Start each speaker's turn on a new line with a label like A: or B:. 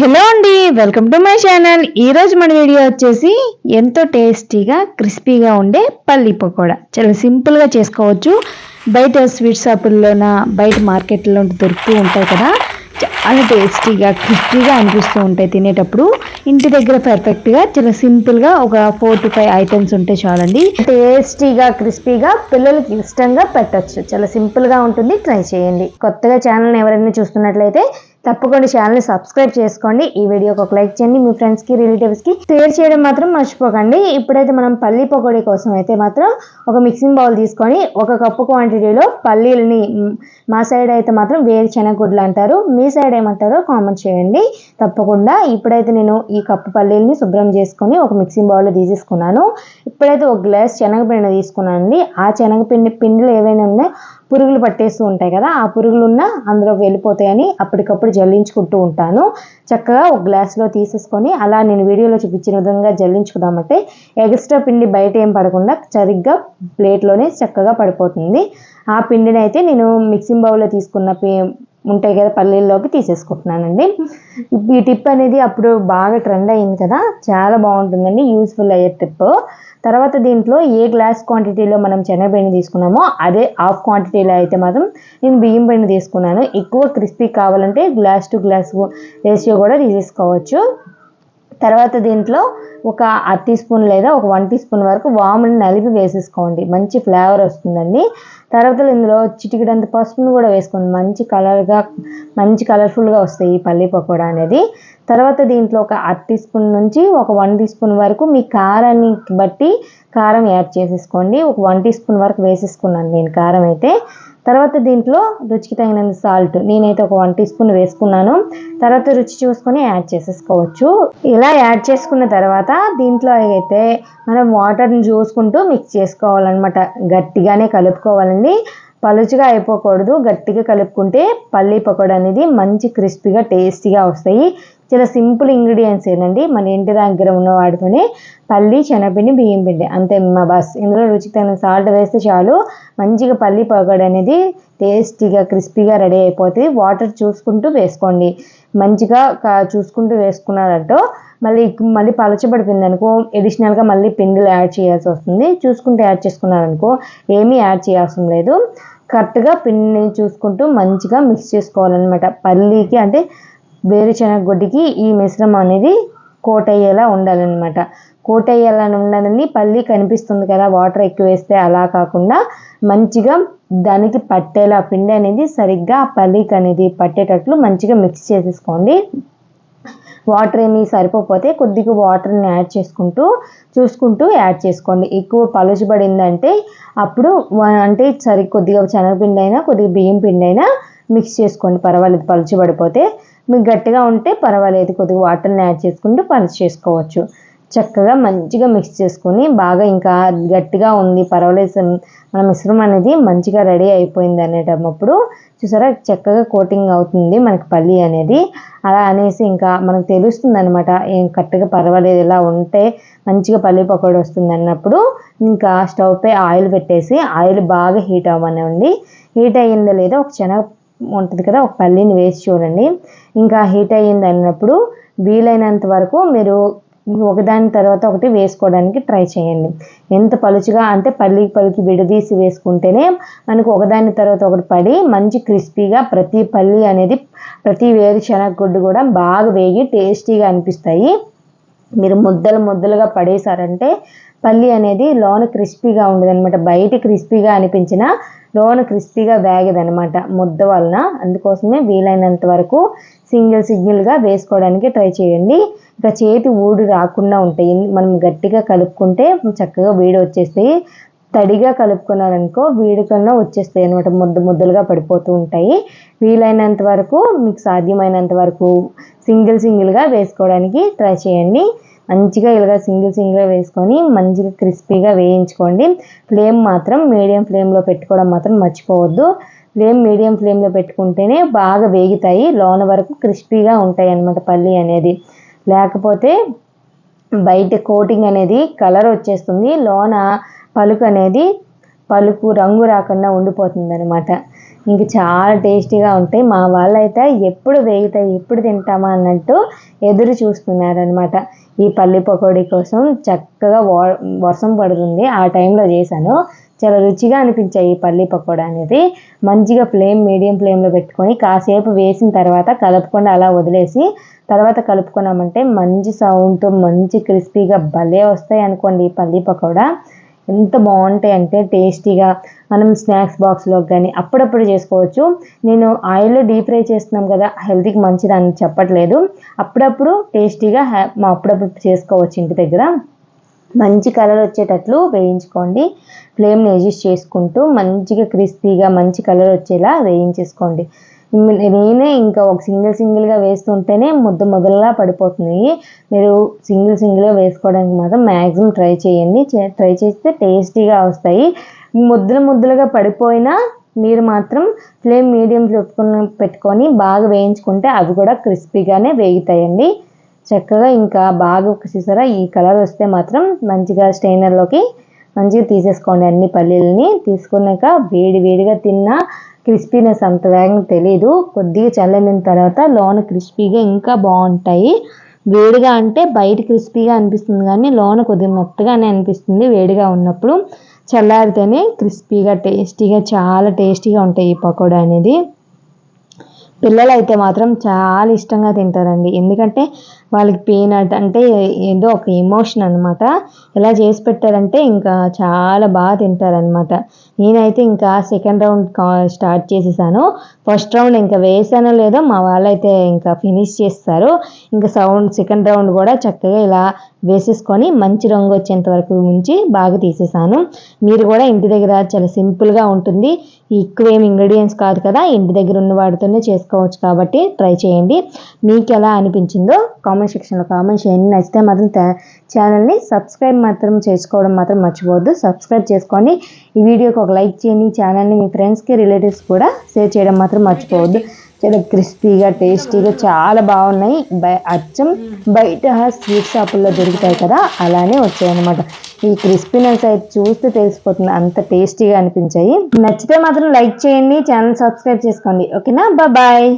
A: Hello అండి welcome to my channel. ఈరోజు మన వీడియో వచ్చేసి ఎంతో టేస్టీగా క్రిస్పీగా ఉండే పల్లి పకోడా. చాలా సింపుల్గా చేసుకోవచ్చు. బయట స్వీట్ షాపుల్లోన బయట మార్కెట్లో దొరుకుతూ ఉంటాయి కదా. చాలా టేస్టీగా క్రిస్పీగా అనిపిస్తూ ఉంటాయి తినేటప్పుడు. ఇంటి దగ్గర పర్ఫెక్ట్గా చాలా సింపుల్గా ఒక ఫోర్ టు ఫైవ్ ఐటమ్స్ ఉంటే చాలండి. టేస్టీగా క్రిస్పీగా పిల్లలకి ఇష్టంగా పెట్టచ్చు. చాలా సింపుల్గా ఉంటుంది. ట్రై చేయండి. కొత్తగా ఛానల్ని ఎవరైనా చూస్తున్నట్లయితే తప్పకుండా ఛానల్ని సబ్స్క్రైబ్ చేసుకోండి. ఈ వీడియోకి ఒక లైక్ చేయండి. మీ ఫ్రెండ్స్కి రిలేటివ్స్కి షేర్ చేయడం మాత్రం మర్చిపోకండి. ఇప్పుడైతే మనం పల్లీ పకోడీ కోసం అయితే మాత్రం ఒక మిక్సింగ్ బౌల్ తీసుకొని ఒక కప్పు క్వాంటిటీలో పల్లీలని మా సైడ్ అయితే మాత్రం వేరుశెనగ గుడ్లు అంటారు. మీ సైడ్ ఏమంటారో కామెంట్ చేయండి. తప్పకుండా ఇప్పుడైతే నేను ఈ కప్పు పల్లీలని శుభ్రం చేసుకొని ఒక మిక్సింగ్ బౌల్లో తీసేసుకున్నాను. ఇప్పుడైతే ఒక గ్లాస్ శనగపిండి తీసుకున్నానండి. ఆ శనగపిండి పిండిలు ఏవైనా ఉన్నాయో పురుగులు పట్టేస్తూ ఉంటాయి కదా ఆ పురుగులు ఉన్న అందులో వెళ్ళిపోతాయని అప్పటికప్పుడు జల్లించుకుంటూ ఉంటాను. చక్కగా ఒక గ్లాస్లో తీసేసుకొని అలా నేను వీడియోలో చూపించిన విధంగా జల్లించుకున్నామంటే ఎక్స్ట్రా పిండి బయట ఏం పడకుండా సరిగ్గా ప్లేట్లోనే చక్కగా పడిపోతుంది. ఆ పిండిని అయితే నేను మిక్సింగ్ బౌల్లో తీసుకున్న ఉంటాయి కదా పల్లీల్లోకి తీసేసుకుంటున్నానండి. ఈ టిప్ అనేది అప్పుడు బాగా ట్రెండ్ అయింది కదా చాలా బాగుంటుందండి యూస్ఫుల్ అయ్యే టిప్. తర్వాత దీంట్లో ఏ గ్లాస్ క్వాంటిటీలో మనం శనగపిండి తీసుకున్నామో అదే హాఫ్ క్వాంటిటీలో అయితే మాత్రం నేను బియ్యం పిండి తీసుకున్నాను. ఎక్కువ క్రిస్పీ కావాలంటే గ్లాస్ టు గ్లాస్ రేషియో కూడా తీసేసుకోవచ్చు. తర్వాత దీంట్లో ఒక అర టీ స్పూన్ లేదా ఒక వన్ టీ స్పూన్ వరకు వాముని నలిపి వేసేసుకోండి. మంచి ఫ్లేవర్ వస్తుందండి. తర్వాత ఇందులో చిటికిడంత పసుపును కూడా వేసుకోండి. మంచి కలర్గా మంచి కలర్ఫుల్గా వస్తాయి ఈ పల్లి పకోడా అనేది. తర్వాత దీంట్లో ఒక అర టీ స్పూన్ నుంచి ఒక వన్ టీ స్పూన్ వరకు మీ కారాన్ని బట్టి కారం యాడ్ చేసేసుకోండి. ఒక వన్ టీ స్పూన్ వరకు వేసేసుకున్నాను నేను కారం అయితే. తర్వాత దీంట్లో రుచికి తగినంత సాల్ట్ నేనైతే ఒక వన్ టీ స్పూన్ వేసుకున్నాను. తర్వాత రుచి చూసుకొని యాడ్ చేసేసుకోవచ్చు. ఇలా యాడ్ చేసుకున్న తర్వాత దీంట్లో అయితే మనం వాటర్ని చూసుకుంటూ మిక్స్ చేసుకోవాలన్నమాట. గట్టిగానే కలుపుకోవాలండి. పలుచుగా అయిపోకూడదు. గట్టిగా కలుపుకుంటే పల్లీ పకోడా అనేది మంచి క్రిస్పీగా టేస్టీగా వస్తాయి. చాలా సింపుల్ ఇంగ్రీడియంట్స్ ఏనండి మన ఇంటి దగ్గర ఉన్న వాటితోనే పల్లి శనగపిండి బియ్యం పిండి. అంతే మా బస్. ఇందులో రుచికి తగిన సాల్ట్ వేస్తే చాలు. మంచిగా పల్లి పొగడు అనేది టేస్టీగా క్రిస్పీగా రెడీ అయిపోతుంది. వాటర్ చూసుకుంటూ వేసుకోండి. మంచిగా చూసుకుంటూ వేసుకున్నారంటో మళ్ళీ మళ్ళీ పలచబడిపోయింది అనుకో ఎడిషనల్గా మళ్ళీ పిండిలు యాడ్ చేయాల్సి వస్తుంది. చూసుకుంటూ యాడ్ చేసుకున్నారనుకో ఏమీ యాడ్ చేయాల్సిన లేదు. కరెక్ట్గా పిండిని చూసుకుంటూ మంచిగా మిక్స్ చేసుకోవాలన్నమాట. పల్లీకి అంటే వేరుశనగ గొడ్డికి ఈ మిశ్రమం అనేది కోట్ అయ్యేలా ఉండాలన్నమాట. కోట్ అయ్యేలా ఉండాలని పల్లి కనిపిస్తుంది కదా వాటర్ ఎక్కువ వేస్తే అలా కాకుండా మంచిగా దానికి పట్టేలా పిండి అనేది సరిగ్గా ఆ పల్లీకి అనేది పట్టేటట్లు మంచిగా మిక్స్ చేసేసుకోండి. వాటర్ ఏమి సరిపోతే కొద్దిగా వాటర్ని యాడ్ చేసుకుంటూ చూసుకుంటూ యాడ్ చేసుకోండి. ఎక్కువ పలుచబడిందంటే అప్పుడు అంటే సరి కొద్దిగా శనగపిండి అయినా కొద్దిగా బియ్యం పిండి అయినా మిక్స్ చేసుకోండి. పర్వాలేదు పలుచబడిపోతే మీకు గట్టిగా ఉంటే పర్వాలేదు కొద్దిగా వాటర్ని యాడ్ చేసుకుంటూ పలుచు చేసుకోవచ్చు. చక్కగా మంచిగా మిక్స్ చేసుకొని బాగా ఇంకా గట్టిగా ఉంది పర్వాలేదు మన మిశ్రమం అనేది మంచిగా రెడీ అయిపోయింది అనేటప్పుడు చూసారా చక్కగా కోటింగ్ అవుతుంది మనకి పల్లి అనేది. అలా అనేసి ఇంకా మనకు తెలుస్తుంది అనమాట ఏం కరెక్ట్గా పర్వాలేదు ఇలా ఉంటే మంచిగా పల్లి పకోడీ వస్తుంది అన్నప్పుడు ఇంకా స్టవ్పై ఆయిల్ పెట్టేసి ఆయిల్ బాగా హీట్ అవ్వనివ్వండి. హీట్ అయ్యిందో లేదో ఒక శనగ ఉంటుంది కదా ఒక పల్లీని వేసి చూడండి. ఇంకా హీట్ అయ్యింది అన్నప్పుడు వీలైనంత వరకు మీరు ఒకదాని తర్వాత ఒకటి వేసుకోవడానికి ట్రై చేయండి. ఎంత పలుచుగా అంటే పల్లి పల్లికి విడదీసి వేసుకుంటేనే మనకు ఒకదాని తర్వాత ఒకటి పడి మంచి క్రిస్పీగా ప్రతి పల్లి అనేది ప్రతి వేరుశనగ గుడ్డు కూడా బాగా వేగి టేస్టీగా అనిపిస్తాయి. మీరు ముద్దలు ముద్దలుగా పడేశారంటే పల్లి అనేది లోన క్రిస్పీగా ఉండదు అనమాట బయట క్రిస్పీగా అనిపించిన లోన క్రిస్పీగా అనమాట ముద్ద వలన అందుకోసమే వీలైనంత వరకు సింగిల్ సిగ్నల్గా వేసుకోవడానికి ట్రై చేయండి. ఇంకా చేతి ఊడి రాకుండా ఉంటాయి. మనం గట్టిగా కలుపుకుంటే చక్కగా వేడి వచ్చేస్తాయి తడిగా కలుపుకున్నారనుకో కన్నా వచ్చేస్తాయి అనమాట ముద్ద ముద్దలుగా పడిపోతూ ఉంటాయి. వీలైనంత వరకు మీకు సాధ్యమైనంత వరకు సింగిల్ సింగిల్గా వేసుకోవడానికి ట్రై చేయండి. మంచిగా ఇలాగ సింగిల్ సింగిల్ వేసుకొని మంచిగా క్రిస్పీగా వేయించుకోండి. ఫ్లేమ్ మాత్రం మీడియం ఫ్లేమ్లో పెట్టుకోవడం మాత్రం మర్చిపోవద్దు. ఫ్లేమ్ మీడియం ఫ్లేమ్లో పెట్టుకుంటేనే బాగా వేగుతాయి. లోన వరకు క్రిస్పీగా ఉంటాయి అన్నమాట పల్లి అనేది. లేకపోతే బయట కోటింగ్ అనేది కలర్ వచ్చేస్తుంది. లోన పలుకు అనేది పలుకు రంగు రాకుండా ఉండిపోతుంది అనమాట ఇంక చాలా టేస్టీగా ఉంటాయి. మా వాళ్ళైతే ఎప్పుడు వేగుతాయి ఎప్పుడు తింటామా అన్నట్టు ఎదురు చూస్తున్నారనమాట ఈ పల్లి పకోడీ కోసం చక్కగా వర్షం పడుతుంది. ఆ టైంలో చేశాను. చాలా రుచిగా అనిపించాయి ఈ పల్లి పకోడా అనేది. మంచిగా ఫ్లేమ్ మీడియం ఫ్లేమ్లో పెట్టుకొని కాసేపు వేసిన తర్వాత కలుపుకొని అలా వదిలేసి తర్వాత కలుపుకున్నామంటే మంచి సౌండ్తో మంచి క్రిస్పీగా భలే వస్తాయి అనుకోండి ఈ పల్లి పకోడా. ఎంత బాగుంటాయి అంటే టేస్టీగా మనం స్నాక్స్ బాక్స్లో కానీ అప్పుడప్పుడు చేసుకోవచ్చు. నేను ఆయిల్లో డీప్ ఫ్రై చేస్తున్నాం కదా హెల్త్కి మంచిదని చెప్పట్లేదు. అప్పుడప్పుడు టేస్టీగా మా అప్పుడప్పుడు చేసుకోవచ్చు ఇంటి దగ్గర. మంచి కలర్ వచ్చేటట్లు వేయించుకోండి. ఫ్లేమ్ని అడ్జస్ట్ చేసుకుంటూ మంచిగా క్రిస్పీగా మంచి కలర్ వచ్చేలా వేయించేసుకోండి. నేనే ఇంకా ఒక సింగిల్ సింగిల్గా వేస్తుంటేనే ముద్ద మొదలలా పడిపోతుంది. మీరు సింగిల్ సింగిల్గా వేసుకోవడానికి మాత్రం మ్యాక్సిమం ట్రై చేయండి. ట్రై చేస్తే టేస్టీగా వస్తాయి. ముద్దలు ముద్దలుగా పడిపోయినా మీరు మాత్రం ఫ్లేమ్ మీడియం పెట్టుకుని పెట్టుకొని బాగా వేయించుకుంటే అవి కూడా క్రిస్పీగానే వేగుతాయండి. చక్కగా ఇంకా బాగా చూసారా? ఈ కలర్ వస్తే మాత్రం మంచిగా స్టైనర్లోకి మంచిగా తీసేసుకోండి అన్ని పల్లీలని. తీసుకున్నాక వేడి వేడిగా తిన్నా క్రిస్పీనెస్ అంత వేగంగా తెలియదు కొద్దిగా చల్లలిన తర్వాత లోన క్రిస్పీగా ఇంకా బాగుంటాయి. వేడిగా అంటే బయట క్రిస్పీగా అనిపిస్తుంది కానీ లోన కొద్దిగా మెత్తగానే అనిపిస్తుంది వేడిగా ఉన్నప్పుడు. చల్లారితేనే క్రిస్పీగా టేస్టీగా చాలా టేస్టీగా ఉంటాయి ఈ పకోడా అనేది. పిల్లలు అయితే మాత్రం చాలా ఇష్టంగా తింటారండి. ఎందుకంటే వాళ్ళకి పీనట్ అంటే ఏదో ఒక ఎమోషన్ అనమాట ఇలా చేసి పెట్టారంటే ఇంకా చాలా బాగా తింటారనమాట నేనైతే ఇంకా సెకండ్ రౌండ్ స్టార్ట్ చేసేసాను. ఫస్ట్ రౌండ్ ఇంకా వేసానో లేదో మా వాళ్ళైతే ఇంకా ఫినిష్ చేస్తారు. ఇంకా సౌండ్ సెకండ్ రౌండ్ కూడా చక్కగా ఇలా వేసేసుకొని మంచి రంగు వచ్చేంత వరకు ఉంచి బాగా తీసేసాను. మీరు కూడా ఇంటి దగ్గర చాలా సింపుల్గా ఉంటుంది. ఎక్కువ ఏమి ఇంగ్రీడియంట్స్ కాదు కదా ఇంటి దగ్గర ఉన్న వాటితోనే చేసుకోవచ్చు కాబట్టి ట్రై చేయండి. మీకు ఎలా అనిపించిందో కామెంట్ సెక్షన్లో కామెంట్ చేయండి. నచ్చితే మాత్రం ఛానల్ని సబ్స్క్రైబ్ మాత్రం చేసుకోవడం మాత్రం మర్చిపోవద్దు. సబ్స్క్రైబ్ చేసుకొని ఈ వీడియోకి ఒక లైక్ చేయండి. ఛానల్ని మీ ఫ్రెండ్స్కి రిలేటివ్స్ కూడా షేర్ చేయడం మాత్రం మర్చిపోవద్దు. చాలా క్రిస్పీగా టేస్టీగా చాలా బాగున్నాయి. బై అచ్చం బయట స్వీట్ షాపుల్లో దొరుకుతాయి కదా అలానే వచ్చాయి అనమాట ఈ క్రిస్పీనెస్ అయితే చూస్తే తెలిసిపోతుంది. అంత టేస్టీగా అనిపించాయి. నచ్చితే మాత్రం లైక్ చేయండి. ఛానల్ సబ్స్క్రైబ్ చేసుకోండి. ఓకేనా బాయ్